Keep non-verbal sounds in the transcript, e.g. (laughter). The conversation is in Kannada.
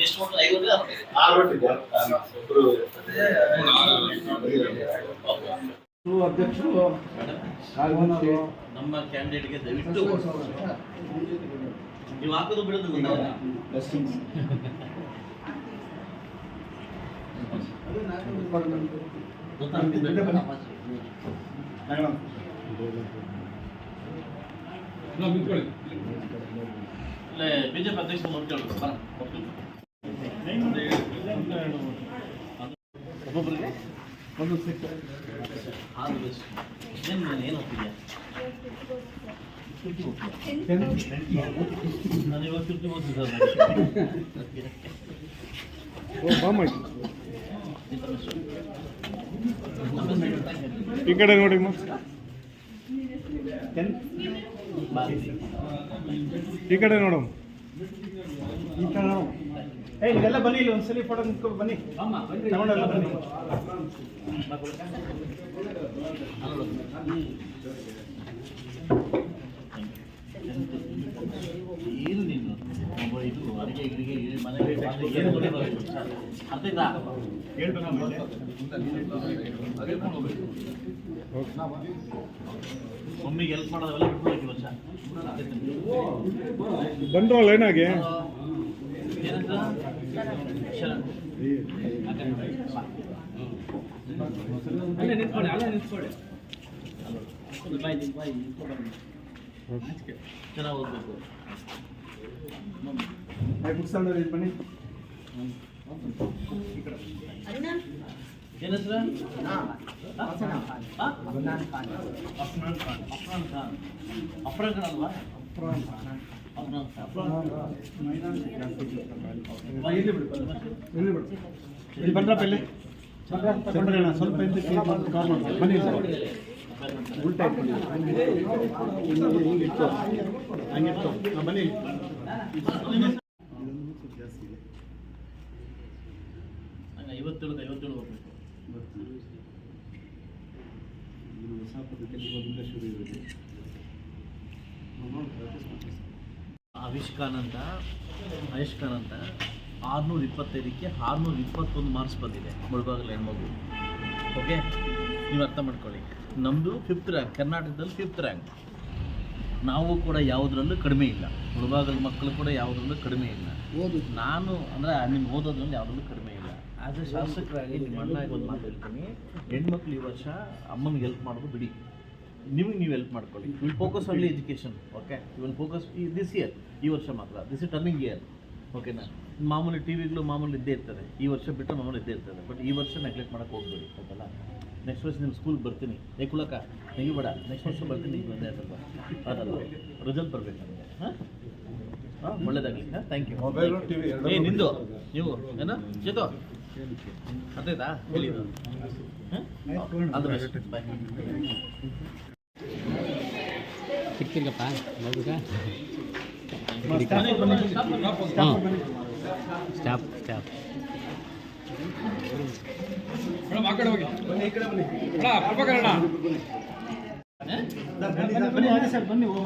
ಎಷ್ಟು ಐವತ್ತು ಆರು ಒಬ್ರು ಅಧ್ಯಕ್ಷರು ನಮ್ಮ ಕ್ಯಾಂಡಿಡೇಟ್ಗೆ ದಯವಿಟ್ಟು ನೀವು ಹಾಕೋದು ಬಿಡೋದು ಗೊತ್ತಾಗಲ್ಲ (laughs) ಗೊತ್ತಾಗ್ತಿದೆ ಅಲ್ಲೇ ಬಿಜೆಪಿ ಅಧ್ಯಕ್ಷ ಒಬ್ಬೊಬ್ಬರಿಗೆ ಒಂದು ಏನು ಏನು ಹೋಗ್ತಿದ್ಯಾ ನಾನು ಇವಾಗ ಫಿಫ್ಟಿ ಓದ್ತಿದ್ದೆ ಈ ಕಡೆ ನೋಡಿ ಈ ಕಡೆ ನೋಡು ಈ ಕಡೆ ನೋಡು. ಏ ಇದೆಲ್ಲ ಬನ್ನಿ ಇಲ್ಲಿ ಒಂದ್ಸಲಿ ಫೋಟೋ ನಿಂತ್ಕೊಂಡು ಬನ್ನಿ. ತಗೊಂಡೆಲ್ಲ ಬನ್ನಿ ನೀನು ಒಬ್ಬ ಇದು ಅಡಿಗೆ ಗಿಡಿಗೆ ಮನೆಗೆ ಏನು ಮಮ್ಮಿಗೆ ಹೆಲ್ಪ್ ಮಾಡೋದೆಲ್ಲ ಬಿಟ್ಬಿಡೋಕೆ ಈ ವರ್ಷ. ಬಂದ್ರಲ್ಲ ಏನಾಗಿ. ಅಲ್ಲೇ ನಿಂತ್ಕೊಳ್ಳಿ ನಿಂತ್ಕೊಳ್ಳಿ. ಚೆನ್ನಾಗಿ ಓದ್ಬೇಕು. ಬುಕ್ಸ್ ಇದು ಇಲ್ಲಿ ಬನ್ನಿ ಏನ್ ಹೆಸರು? ಅಫ್ನಾನ್ ಖಾನ್. ಅಫ್ರಾನ್ ಖಾನ್. ಖಾನ್. ಇಲ್ಲಿ ಬಿಡು ಇಲ್ಲಿ ಬಿಡು. ಇಲ್ಲಿ ಬಂದ್ರಪ್ಪ ಇಲ್ಲಿ ಸ್ವಲ್ಪ ಬನ್ನಿ ಸರ್ ಉಲ್ಟಾ ಇಟ್ಕೊಳ್ಳಿ ಹಿಂಗೆ ಹಿಂಗೆ ಇಟ್ಟು ಹಂಗೆ ಇಟ್ಟು ಹಾಂ ಬನ್ನಿ ಐವತ್ತೇಳು ಐವತ್ತೇಳು ಹೋಗ್ಬೇಕು. ಹೊಸ ಪದ್ಧತಿಯಲ್ಲಿ ಮೊದಲಿಂದ ಶುರು ಇರುತ್ತೆ ಆವಿಷ್ ಖಾನ್ ಅಂತ ಖಾನ್ ಅಂತ ಆರುನೂರ ಇಪ್ಪತ್ತೈದಕ್ಕೆ ಆರುನೂರ ಇಪ್ಪತ್ತೊಂದು ಮಾರ್ಕ್ಸ್ ಬಂದಿದೆ ಮುಳುಬಾಗಲ ಹೆಣ್ಮಗು ಓಕೆ ನೀವು ಅರ್ಥ ಮಾಡ್ಕೊಳ್ಳಿ. ನಮ್ಮದು ಫಿಫ್ತ್ ರ್ಯಾಂಕ್ ಕರ್ನಾಟಕದಲ್ಲಿ ಫಿಫ್ತ್ ರ್ಯಾಂಕ್ ನಾವು ಕೂಡ ಯಾವುದರಲ್ಲೂ ಕಡಿಮೆ ಇಲ್ಲ. ಮುಳುಬಾಗಲ ಮಕ್ಕಳು ಕೂಡ ಯಾವುದರಲ್ಲೂ ಕಡಿಮೆ ಇಲ್ಲ. ಓದು. ನಾನು ಅಂದರೆ ಐ ಮೀನ್ ಓದೋದ್ರಲ್ಲಿ ಯಾವುದರಲ್ಲೂ ಕಡಿಮೆ ಇಲ್ಲ ಆ್ಯಸ್ ಎ ಶಾಸಕರಾಗಿ ನಿಮ್ಮ ಅಣ್ಣಾಗಿ ಒಂದು ಮಾತು ಹೇಳ್ತೀನಿ. ಹೆಣ್ಮಕ್ಳು ಈ ವರ್ಷ ಅಮ್ಮನಿಗೆ ಹೆಲ್ಪ್ ಮಾಡೋದು ಬಿಡಿ. ನಿಮಗೆ ನೀವು ಹೆಲ್ಪ್ ಮಾಡ್ಕೊಳ್ಳಿ. Will focus only education okay even focus this year ಈ ವರ್ಷ ಮಾತ್ರ. ದಿಸ್ ಇಸ್ ಟರ್ನಿಂಗ್ ಇಯರ್ ಓಕೆನಾ ಮಾಮೂಲಿ ಟಿ ವಿಗಳು ಮಾಮೂಲಿ ಇದ್ದೇ ಇರ್ತದೆ. ಈ ವರ್ಷ ಬಿಟ್ಟರೆ ಮಾಮೂಲಿ ಇದ್ದೇ ಇರ್ತದೆ. ಬಟ್ ಈ ವರ್ಷ ನೆಗ್ಲೆಕ್ಟ್ ಮಾಡೋಕೆ ಹೋಗ್ಬೇಡಿ ಓಕೆಲ್ಲ ನೆಕ್ಸ್ಟ್ ವರ್ಷ ನಿಮ್ಮ ಸ್ಕೂಲ್ ಬರ್ತೀನಿ. ಏ ಕುಲಕ ನೀವು ಬೇಡ ನೆಕ್ಸ್ಟ್ ವರ್ಷ ಬರ್ತೀನಿ. ಒಂದೇ ಸ್ವಲ್ಪ. ಅದಲ್ಲ ರಿಸಲ್ಟ್ ಬರಬೇಕು ನನಗೆ ಹಾಂ? ಹಾಂ ಒಳ್ಳೇದಾಗಲಿ. ಹಾಂ ಥ್ಯಾಂಕ್ ಯು ಮೊಬೈಲ್ ಟಿವಿ ವಿ ಏ ನಿಂದು? ನೀವು ಏನೋ? ಚೇತು? ಅರ್ಥಾಯ್ತಾ ಹೇಳಿ ಸಿಕ್ತಿಲ್ಲಪ್ಪ ಮಗುಗ ಸ್ಟಾಪ್ ಸ್ಟಾಪ್ ಆ ಕಡೆ ಹೋಗಿ ಬನ್ನಿ ಈ ಕಡೆ ಬನ್ನಿ ಅಣ್ಣ ಪ್ರಭಾಕರ್ ಅಣ್ಣ ಬನ್ನಿ ಬನ್ನಿ ಸರ್ ಬನ್ನಿ ಓ